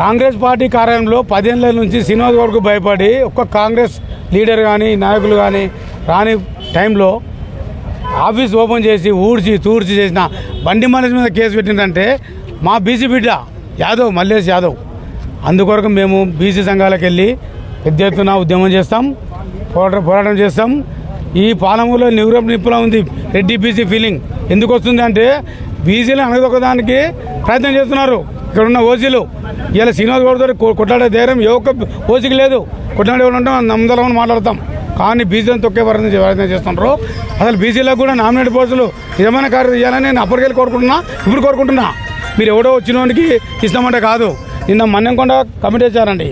Congress party కార్యాలయంలో పదేళ్ళ నుంచి శ్రీనివాస్ గౌడ్కు భయపడి ఒక్క కాంగ్రెస్ లీడర్ కానీ నాయకులు కానీ రాని టైంలో ఆఫీస్ ఓపెన్ చేసి ఊడ్చి తూడ్చి చేసిన బండి మనిషి మీద కేసు పెట్టిందంటే మా బీసీ బిడ్డ యాదవ్ మల్లేష్ యాదవ్. అందుకొరకు మేము బీసీ సంఘాలకు వెళ్ళి పెద్ద ఎత్తున ఉద్యమం చేస్తాం పోరాటం పోరాటం చేస్తాం. ఈ పాలమూరులో నివరం నిప్పులా ఉంది రెడ్డి బీసీ ఫీలింగ్. ఎందుకు వస్తుంది అంటే బీసీలు అనగదొక్కదానికి ప్రయత్నం చేస్తున్నారు. ఇక్కడ ఉన్న ఓసీలు. ఇలా శ్రీనివాస్ గౌడ్తో కొట్లాడే ధైర్యం ఏ ఒక్క ఓసీకి లేదు. కొట్లాడే వాళ్ళు ఉంటాం నమ్మదలమని మాట్లాడతాం. కానీ బీసీలను తొక్కే ప్రయత్నం ప్రయత్నం చేస్తుంటారు అసలు బీసీలకు కూడా నామినేట్ పోస్టులు నిజమైన కార్యం చేయాలని నేను అప్పటికెళ్ళి కోరుకుంటున్నా. ఇప్పుడు కోరుకుంటున్నా. మీరు ఎవడో వచ్చిన వాడికి ఇస్తామంటే కాదు. నిన్న మన్నెంకొండ కమిటీ వేసారండి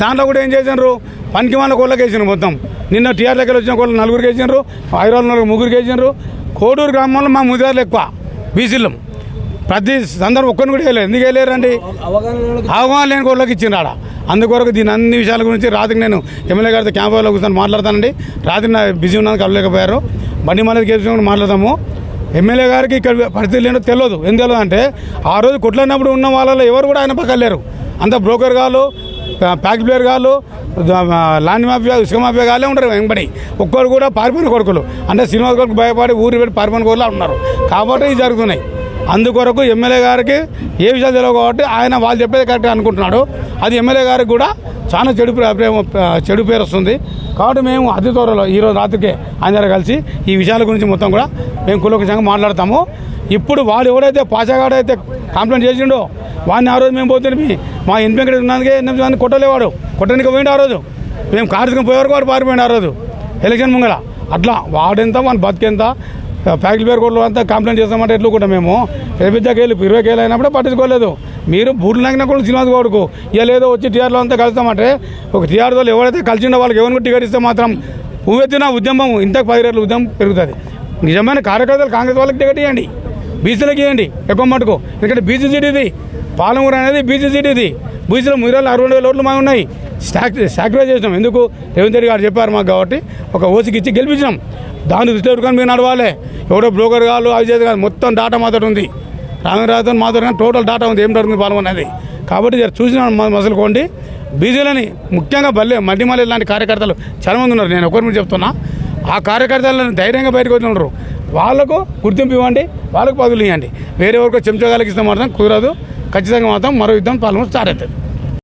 దాంట్లో కూడా ఏం చేసినారు పనికి వాళ్ళ కోళ్ళకి వేసినారు మొత్తం. నిన్న టీఆర్లోకి వచ్చిన కోళ్ళు నలుగురికి వేసినారు ఐదు నలుగురు ముగ్గురికి వేసినారు కోడూరు గ్రామంలో మా ముదిరాలు ఎక్కువ. బీసీలం ప్రతి సందర్భం ఒక్కరిని కూడా వేయలేదు ఎందుకు వేయలేరండి? అవగాహన లేని కోళ్ళకి ఇచ్చిండ్రు ఆడ. అందుకొరకు దీని అన్ని విషయాల గురించి రాత్రికి నేను ఎమ్మెల్యే గారితో క్యాంపులో కూర్చొని మాట్లాడతానండి. రాత్రి నా బిజీ ఉన్నాను కలవలేకపోయారు. బండి మనది కేసు మాట్లాడతాము ఎమ్మెల్యే గారికి ఇక్కడ పరిస్థితి ఏంటో తెలియదు. ఏం తెలియదు అంటే ఆ రోజు కొట్లాడినప్పుడు ఉన్న వాళ్ళలో ఎవరు కూడా ఆయన పక్కన లేరు. అంత బ్రోకర్ గారు ప్యాక్ ప్లేయర్ గాలు లాండ్ మాఫియా ఇసుక మాఫియా గాలే ఉంటారు వెంబడి. ఒక్కరు కూడా పారిపోయిన కొడుకులు. అంటే సినిమా కొడుకు భయపడి ఊరి పెట్టి పారిపోయిన కొడుకులు ఉన్నారు. కాబట్టి ఇవి జరుగుతున్నాయి. అందుకొరకు ఎమ్మెల్యే గారికి ఏ విషయాలు తెలియవు కాబట్టి ఆయన వాళ్ళు చెప్పేది కరెక్ట్ అనుకుంటున్నాడు. అది ఎమ్మెల్యే గారికి కూడా చాలా చెడు ప్రేమ చెడు పేరు వస్తుంది. కాబట్టి మేము అతి త్వరలో ఈరోజు రాత్రికే అందరూ కలిసి ఈ విషయాల గురించి మొత్తం కూడా మేము కులకృషంగా మాట్లాడతాము. ఇప్పుడు వాడు ఎవడైతే పాషాగాడైతే అయితే కంప్లైంట్ చేసిండో వాడిని ఆ రోజు మేము పోతుంది మా ఎనిమిది వెంకట ఉన్నందుకే ఎన్ని కొట్టలేవాడు. కొట్టడానికి పోయిండు ఆ రోజు. మేము కార్తీకం పోయే వరకు వాడు పారిపోయిండు ఆ రోజు. ఎలక్షన్ ముంగల. అట్లా వాడెంత మన బతికెంత ఫ్యాక్టరీ పేరు కొట్లు అంతా కంప్లైంట్ చేస్తామంటే ఎట్లుకుంటాం కూడా మేము? పెద్దకి వెళ్ళి ఇరవై కేలు అయినప్పుడే పట్టించుకోలేదు. మీరు బూట్లు నాకినా కూడా శ్రీనివాస్ గౌడ్కు ఇక లేదో వచ్చి టీఆర్లో అంతా కలుస్తామంటే ఒక టీఆర్ వాళ్ళు ఎవరైతే కలిసిండో వాళ్ళకి ఎవరిని టికెట్ ఇస్తే మాత్రం ఉవ్వెత్తిన ఉద్యమం ఇంతకు పది రేట్ల ఉద్యమం పెరుగుతుంది. నిజమైన కార్యకర్తలు కాంగ్రెస్ వాళ్ళకి టికెట్ ఇవ్వండి బీసీలకు ఇవ్వండి. ఎక్కువ మటుకు. ఎందుకంటే బీసీ సీట్ ఇది. పాలమూరు అనేది బీసీ సీట్ ఇది. బీసీలో వేల అరవై వేల ఓట్లు మా ఉన్నాయి. స్టాక్ సాక్రిఫైస్ చేసినాం. ఎందుకు? రేవంత్ రెడ్డి గారు చెప్పారు మాకు కాబట్టి ఒక ఓసికి ఇచ్చి గెలిపించినాం. దాన్ని దృష్టిలో పెట్టుకొని మీరు నడవాలి. ఎవడో బ్రోకర్ కాదు అవి చేసి కాదు మొత్తం డాటా మాతో ఉంది. రామరాజు మాతో టోటల్ డాటా ఉంది. ఏం జరుగుతుంది పాల్గొన్నది కాబట్టి జర చూసిన మసలుకోండి. బీజేలని ముఖ్యంగా బల్లె మల్లిమల్లి లాంటి కార్యకర్తలు చాలామంది ఉన్నారు. నేను ఒకరి మీద చెప్తున్నా. ఆ కార్యకర్తలను ధైర్యంగా బయటకు వచ్చి ఉన్నారు వాళ్ళకు గుర్తింపు ఇవ్వండి వాళ్ళకు పదవులు ఇవ్వండి. వేరే వరకు చెంచగాలకి ఇస్తే మాత్రం కుదరదు. ఖచ్చితంగా మాత్రం మరో యుద్ధం పాల్గొని స్టార్ట్ అవుతుంది.